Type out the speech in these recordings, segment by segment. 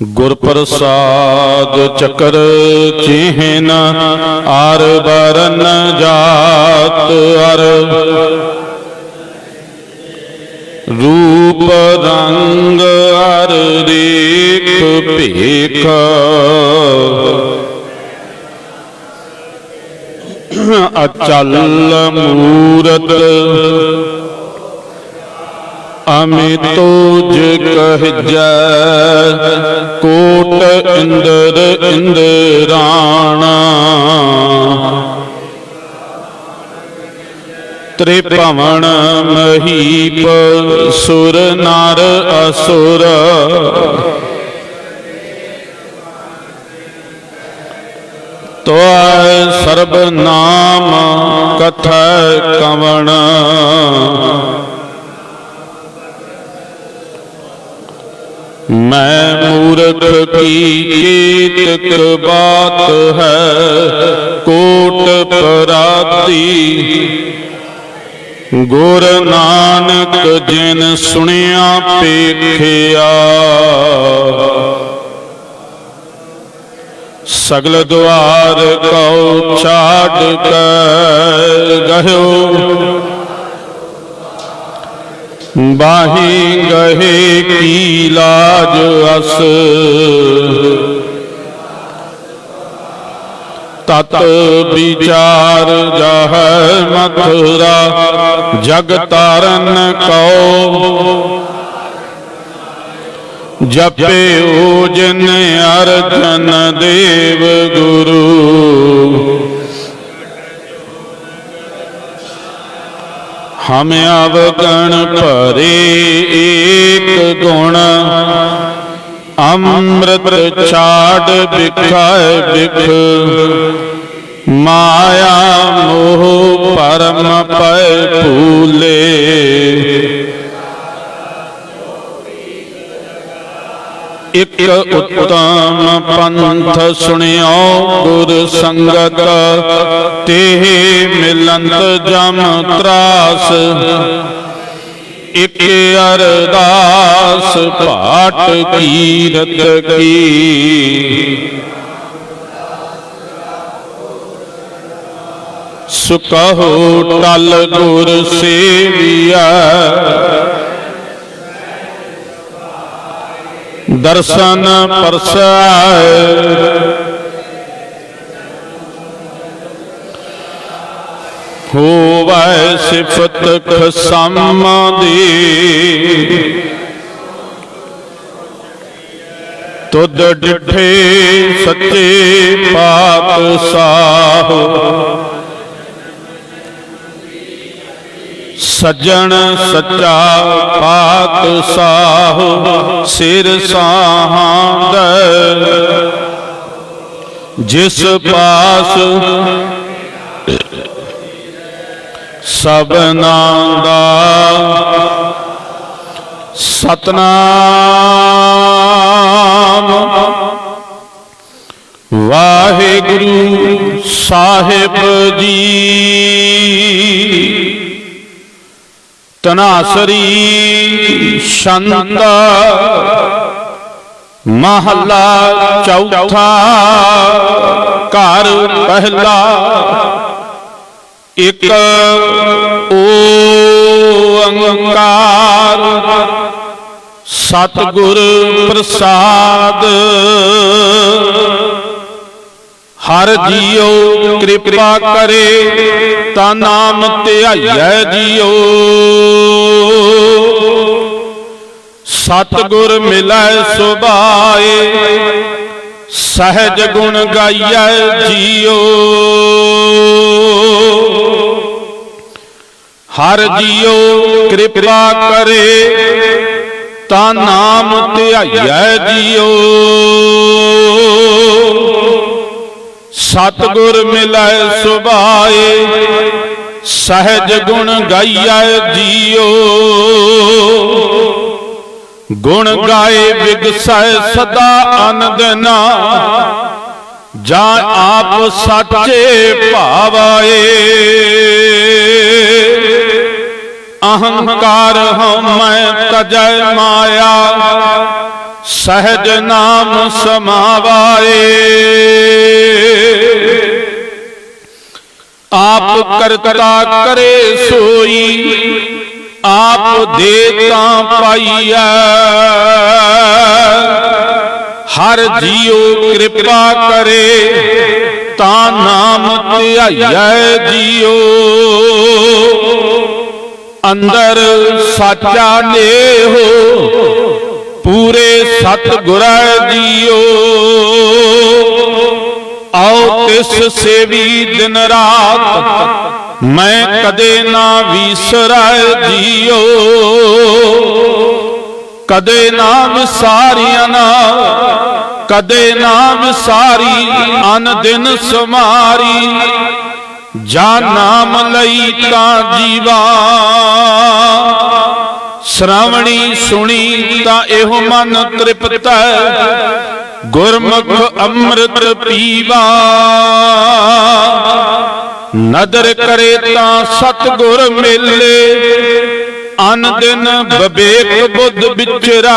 ਗੁਰ ਪ੍ਰਸਾਦ ਚਕਰ ਚਿਹਨ R burn ਜਾਤ ਅਰ। ਰੂਪ ਰੰਗ ਅਰ ਦੇਖ ਭੇਖ। ਅਚਲ ਮੂਰਤ ਅਮਿਤੋ ਜਗਹਿਜੈ ਕੋਟ ਇੰਦਰ ਇੰਦਰਾਣਾ। ਤ੍ਰਿਭਵਨ ਮਹੀਪ ਸੁਰ ਨਰ ਅਸੁਰ। ਤੋਇ ਸਰਬ ਨਾਮ ਕਥੈ ਕਵਣ। ਮੈਂ ਮੂਰਖ ਕੀ ਕੀਤਕ ਬਾਤ ਹੈ? ਕੋਟ ਪਰਾਤੀ। ਗੁਰ ਨਾਨਕ ਜਿਨ ਸੁਣਿਆ ਪੇਖਿਆ। ਸਗਲ ਦੁਆਰ ਕਉ ਛਾੜ ਕੇ ਗਹਿਓ। ਬਾਹੀ ਗਹੇ ਕੀ ਲਾਜ ਅਸ। ਤਤ ਵਿਚਾਰ ਜਹ ਮਥੁਰਾ ਜਗ ਤਾਰਨ ਕਉ। ਜਪਿਓ ਜਿਨ ਅਰਜਨ ਦੇਵ ਗੁਰੂ ਹਮ ਅਵਗਣ ਭਰੇ ਏਕ ਗੁਣ। ਅੰਮ੍ਰਿਤ ਛਾੜ ਬਿਖਾਇ ਬਿਖ ਮਾਇਆ ਮੋਹ ਪਰਮ ਪੈ ਭੂਲੇ। ਇਕ ਉਤਮ ਪੰਥ ਸੁਣਿਓ ਗੁਰ ਸੰਗਤ ਤੇਹ ਮਿਲੰਤ ਜਮ ਤਰਾਸ। ਇਕ ਅਰਦਾਸ ਭਾਟ ਕੀਰਤ ਕੀ। ਸੁਕਹੋ ਟਲ ਗੁਰ ਸੇਵੀਆ ਦਰਸ਼ਨ ਪਰਸਾਇ ਹੋਵੈ ਸਿਫਤ ਖਸਮ ਦੀ। ਤੁਧ ਡਿਠੇ ਸੱਚੇ ਪਾਤਸ਼ਾਹ। ਸੱਜਣ ਸੱਚਾ ਪਾਕ ਸਾਹ ਸਿਰ ਸਾਹਾਂਦ। ਜਿਸ ਪਾਸ ਸਭਨਾ ਦਾ ਸਤਨਾਮ। ਵਾਹਿਗੁਰੂ ਸਾਹਿਬ ਜੀ। ਤਨਾਸਰੀ ਛੰਦ ਮਹੱਲਾ ਚੌਥਾ ਘਰ ਪਹਿਲਾ ਇਕ ਓੰਕਾਰ ਸਤਿਗੁਰ ਪ੍ਰਸਾਦ ਹਰ ਜੀਉ ਕਿਰਪਾ ਕਰੇ ਤਾ ਨਾਮ ਧਿਆਈਐ ਜੀਉ ਸਤਿਗੁਰ ਮਿਲੈ ਸੁਭਾਏ ਸਹਿਜ ਗੁਣ ਗਾਈਐ ਜੀਉ ਹਰ ਜੀਉ ਕਿਰਪਾ ਕਰੇ ਤਾ ਨਾਮ ਧਿਆਈਐ ਜੀਉ ਸਤਗੁਰ ਮਿਲੈ ਸੁਭਾਏ, ਸਹਿਜ ਗੁਣ ਗਾਈਐ ਜੀਓ। ਗੁਣ ਗਾਏ ਵਿਗਸੈ ਸਦਾ ਅਨੰਦਨਾ ਜਾਂ ਆਪ ਸਾਚੇ ਭਾਵਾਏ। ਅਹੰਕਾਰ ਹਉਮੈ ਤਜੈ ਮਾਇਆ ਸਹਿਜ ਨਾਮ ਸਮਾਵਾਏ। ਆਪ ਕਰਤਾ ਕਰੇ ਸੋਈ, ਆਪ ਦੇ ਤਾਂ ਪਾਈਐ। ਹਰ ਜੀਉ ਕਿਰਪਾ ਕਰੇ, ਤਾਂ ਨਾਮ ਧਿਆਈਐ ਜੀਉ। ਅੰਦਰ ਸਾਚਾ ਨੇਹੋ ਪੂਰੇ ਸਤ ਗੁਰੈ ਜੀਓ ਆਓ ਤਿਸ ਸੇਵੀ ਦਿਨ ਰਾਤ ਮੈਂ ਕਦੇ ਨਾ ਵਿਸਰੈ ਜੀਓ ਕਦੇ ਨਾਮ ਵਿਸਾਰੀਆਂ ਨਾ, ਕਦੇ ਨਾਮ ਸਾਰੀ ਅਨ ਦਿਨ ਸਮਾਰੀ। ਜਾ ਨਾਮ ਲਈ ਤਾਂ ਜੀਵਾ। ਸਰਾਵਣੀ ਸੁਣੀ ਤਾਂ ਇਹੋ ਮਨ ਤ੍ਰਿਪਤ ਗੁਰਮੁਖ ਅੰਮ੍ਰਿਤ ਪੀਵਾ। ਨਦਰ ਕਰੇ ਤਾਂ ਸਤਗੁਰ ਮਿਲੇ। ਅਨ ਦਿਨ ਵਿਵੇਕ ਬੁੱਧ ਵਿਚਰਾ।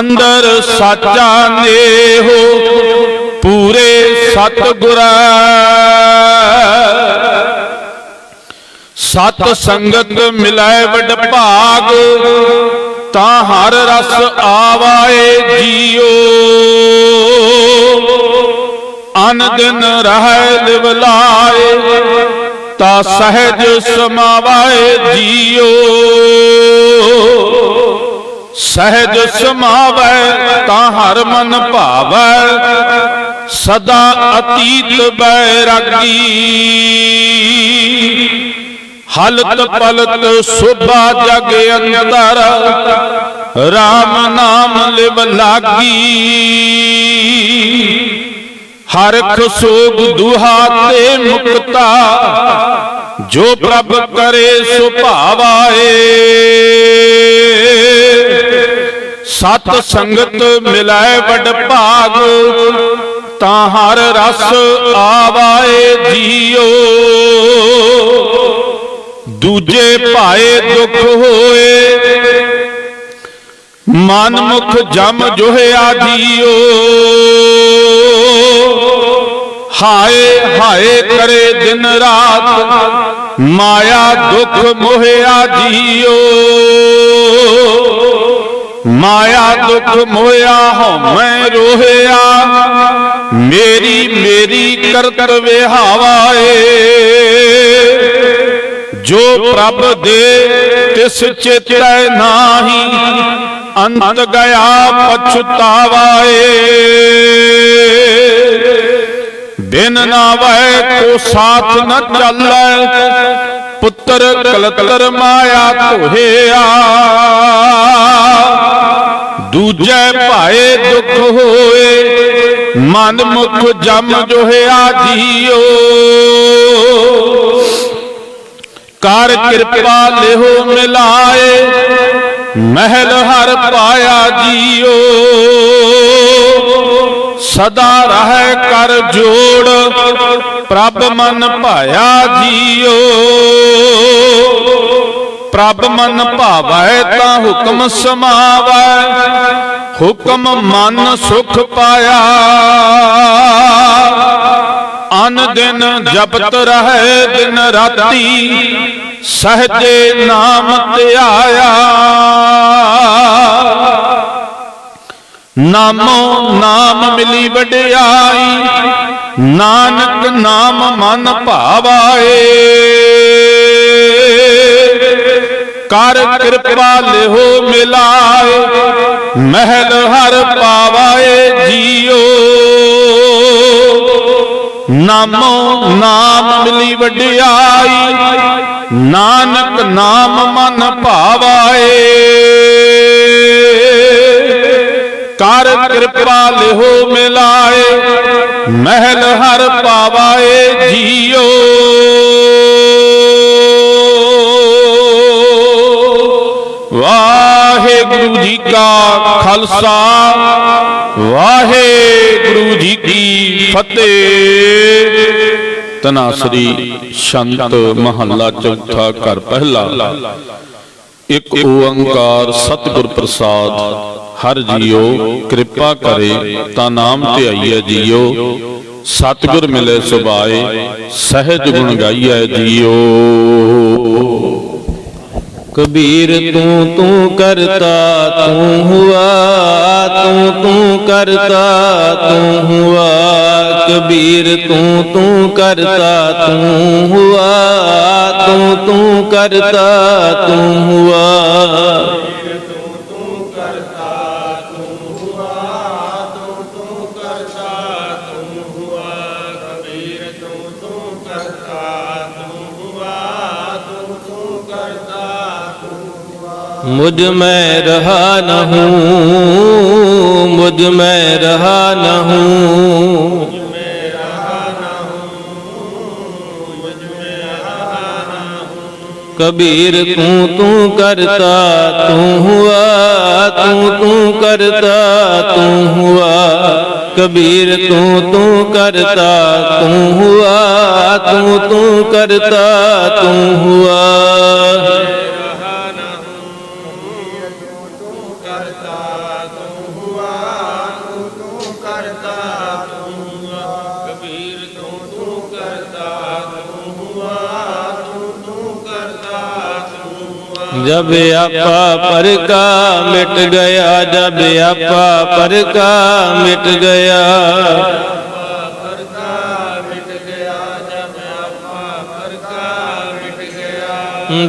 ਅੰਦਰ ਸਾਚਾ ਨੇਹੋ, ਪੂਰੇ ਸਤਗੁਰੈ। ਸਤ ਸੰਗਤ ਮਿਲੈ ਵਡ ਭਾਗ, ਤਾਂ ਹਰ ਰਸ ਆਵਾਏ ਜੀਓ। ਅਨ ਦਿਨ ਰਹਿ ਲਿਵ ਤਾਂ ਸਹਿਜ ਸਮਾਵਾਏ ਜੀਓ। ਸਹਿਜ ਸਮਾਵੈ, ਤਾਂ ਹਰ ਮਨ ਭਾਵੈ, ਸਦਾ ਅਤੀਤ ਬੈਰਾਗੀ। ਹਲਤ ਪਲਤ ਸੁਭਾ ਜਗ ਅੰਦਰ। RAM ਨਾਮ ਲਿਵ ਲਾਗੀ। ਹਰਖ ਸੋਗ ਦੁਹਾ ਤੇ ਮੁਕਤਾ। ਜੋ ਪ੍ਰਭ ਕਰੇ ਸੁਭਾਵਾਏ ਸਤ ਸੰਗਤ ਮਿਲੈ ਵਡ ਭਾਗ। ਤਾਂ ਹਰ ਰਸ ਆਵਾਏ ਜੀਓ। ਦੂਜੇ ਭਾਏ ਦੁੱਖ ਹੋਏ। ਮਨ ਮੁਖ ਜਮ ਜੋਹਿਆ ਜੀਓ ਹਾਏ ਹਾਏ ਕਰੇ ਦਿਨ ਰਾਤ, ਮਾਇਆ ਦੁੱਖ ਮੋਹਿਆ ਜੀਓ ਮਾਇਆ ਦੁੱਖ ਮੋਹਿਆ ਹਉਮੈ ਰੋਹਿਆ, ਮੇਰੀ ਮੇਰੀ ਕਰਤ ਏ ਜੋ ਪ੍ਰਭ ਦੇ ਤਿਸ ਚੇਤੈ ਨਾਹੀ, ਅੰਤ ਗਿਆ ਪਛਤਾਵਾਏ। ਬਿਨ ਨਾਵੈ ਕੋ ਸਾਥ ਨ ਚੱਲੈ, ਪੁੱਤਰ ਕਲਤਰ ਮਾਇਆ ਧੋਹਿਆ ਦੂਜੇ ਭਾਏ ਦੁਖ ਹੋਏ, ਮਨ ਮੁਖ ਜਮ ਜੋਹਿਆ ਜੀਓ। ਕਰ ਕਿਰਪਾ ਲਿਹੋ ਮਿਲਾਏ। ਮਹਿਲ ਹਰ ਪਾਇਆ ਜੀਓ। ਸਦਾ ਰਹਿ ਕਰ ਜੋੜ। ਪ੍ਰਭ ਮਨ ਭਾਇਆ ਜੀਓ। ਪ੍ਰਭ ਮਨ ਭਾਵੈ, ਤਾਂ ਹੁਕਮ ਸਮਾਵੈ। ਹੁਕਮ ਮਨ ਸੁਖ ਪਾਇਆ। ਅਨ ਦਿਨ ਜਪਤ ਰਹੇ, ਦਿਨ ਰਾਤੀ ਸਹਜੇ ਨਾਮ ਧਿਆਇਆ ਨਾਮੋ ਨਾਮ ਮਿਲੀ ਵਡਿਆਈ, ਨਾਨਕ ਨਾਮ ਮਨ ਭਾਵਾਏ ਕਰ ਕਿਰਪਾ ਲਿਹੋ ਮਿਲਾਏ, ਮਹਿਲ ਹਰ ਪਾਵਾਏ ਜੀਓ। ਨਾਮੋ ਨਾਮ ਮਿਲੀ ਵਡਿਆਈ, ਨਾਨਕ ਨਾਮ ਮਨ ਭਾਵਾਏ। ਕਰ ਕਿਰਪਾ ਲਿਹੋ ਮਿਲਾਏ, ਮਹਿਲ ਹਰ ਪਾਵਾਏ ਜੀਓ। ਵਾਹਿਗੁਰੂ ਜੀ ਕਾ ਖਾਲਸਾ। ਵਾਹਿਗੁਰੂ ਜੀ ਕੀ ਫਤਿਹ। ਤਨਾਸਰੀ ਸ਼ੰਤ ਮਹੱਲਾ ਚੌਥਾ ਘਰ ਪਹਿਲਾ। ਇੱਕ ਓੰਕਾਰ ਸਤਿਗੁਰ ਪ੍ਰਸਾਦ। ਹਰ ਜੀਓ ਕਿਰਪਾ ਕਰੇ, ਤਾਂ ਨਾਮ ਧਿਆਈਐ ਜੀਓ। ਸਤਿਗੁਰ ਮਿਲੇ ਸੁਭਾਏ, ਸਹਿਜ ਗੁਣ ਗਾਈਐ ਜੀਓ। ਕਬੀਰ ਤੂੰ ਤੂੰ ਕਰਤਾ, ਤੂੰ ਹੁਆ, ਤੂੰ ਤੂੰ ਕਰਤਾ, ਤੂੰ ਹੁਆ। ਕਬੀਰ ਤੂੰ ਤੂੰ ਕਰਤਾ, ਤੂੰ ਹੁਆ, ਤੂੰ ਤੂੰ ਕਰਤਾ, ਤੂੰ ਹੁਆ। मुझ में रहा न हूँ मुझ में रहा न हूँ कबीर तू तू करता तू हुआ तू तू करता तू हुआ कबीर तू तू करता तू हुआ तू तू करता तू हुआ ਤੂੰ ਹੁਆ ਤੂੰ ਤੂੰ ਕਰਤਾ ਤੂੰ ਹੁਆ ਕਬੀਰ ਤੂੰ ਤੂੰ ਕਰਤਾ ਤੂੰ ਹੁਆ ਤੂੰ ਤੂੰ ਕਰਤਾ ਤੂੰ ਹੁਆ ਜਬ ਆਪਾ ਪਰ ਕਾ ਮਿਟ ਗਿਆ ਜਬ ਆਪਾ ਪਰ ਕਾ ਮਿਟ ਗਿਆ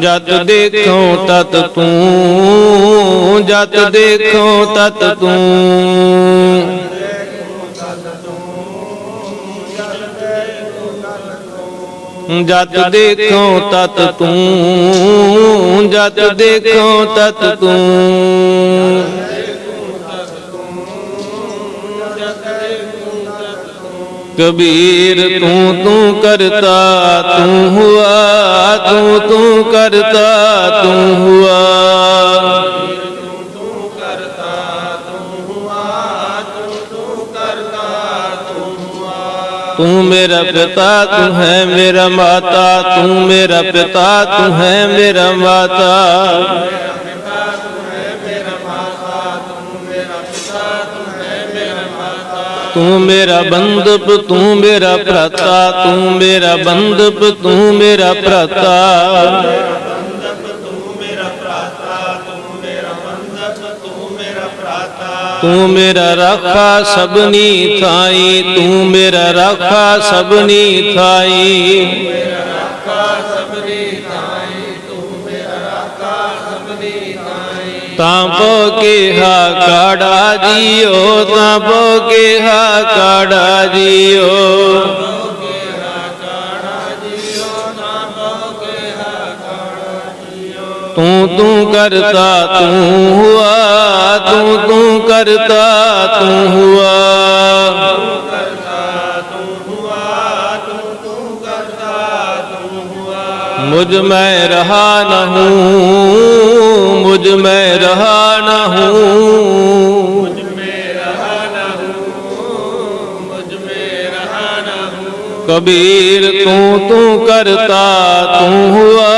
ਜਤ ਦੇਖੋ ਤਤ ਤੂੰ ਜਤ ਦੇਖੋ ਤਤ ਤੂੰ। ਕਬੀਰ ਤੂੰ ਤੂੰ ਕਰਤਾ ਤੂੰ। ਹੁਆ ਤੂੰ ਤੂੰ ਕਰਤਾ, ਤੂੰ ਹੁਆ तू मेरा पिता तू है मेरा माता तू मेरा पिता तू है मेरा माता। ਤੂੰ ਮੇਰਾ ਬੰਦਪ, ਤੂੰ ਮੇਰਾ ਭਰਾਤਾ, ਤੂੰ ਮੇਰਾ ਬੰਦਪ, ਤੂੰ ਮੇਰਾ ਭਰਾਤਾ। ਤੂੰ ਮੇਰਾ ਰਾਖਾ ਸਭਨੀ ਥਾਈ, ਤੂੰ ਮੇਰਾ ਰਾਖਾ ਸਭਨੀ ਥਾਈ। ਮੇਰਾ ਰਾਖਾ ਤਾਂਬੋ ਕਿਹਾ ਕਾੜਾ ਦਿਓ ਤਾਂਬੋ ਕਿਹਾ ਕਾੜਾ ਦਿਓ ਤੂੰ ਤੂੰ ਕਰਤਾ, ਤੂੰ ਹੁਆ, ਤੂੰ ਤੂੰ ਕਰਤਾ, ਤੂੰ ਹੁਆ। मुझ में रहा न हूँ मुझ में रहा न हूँ कबीर तू तू करता तू हुआ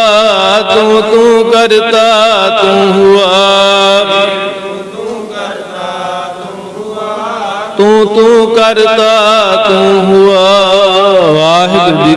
तू तू करता तू हुआ तू तू करता तू हुआ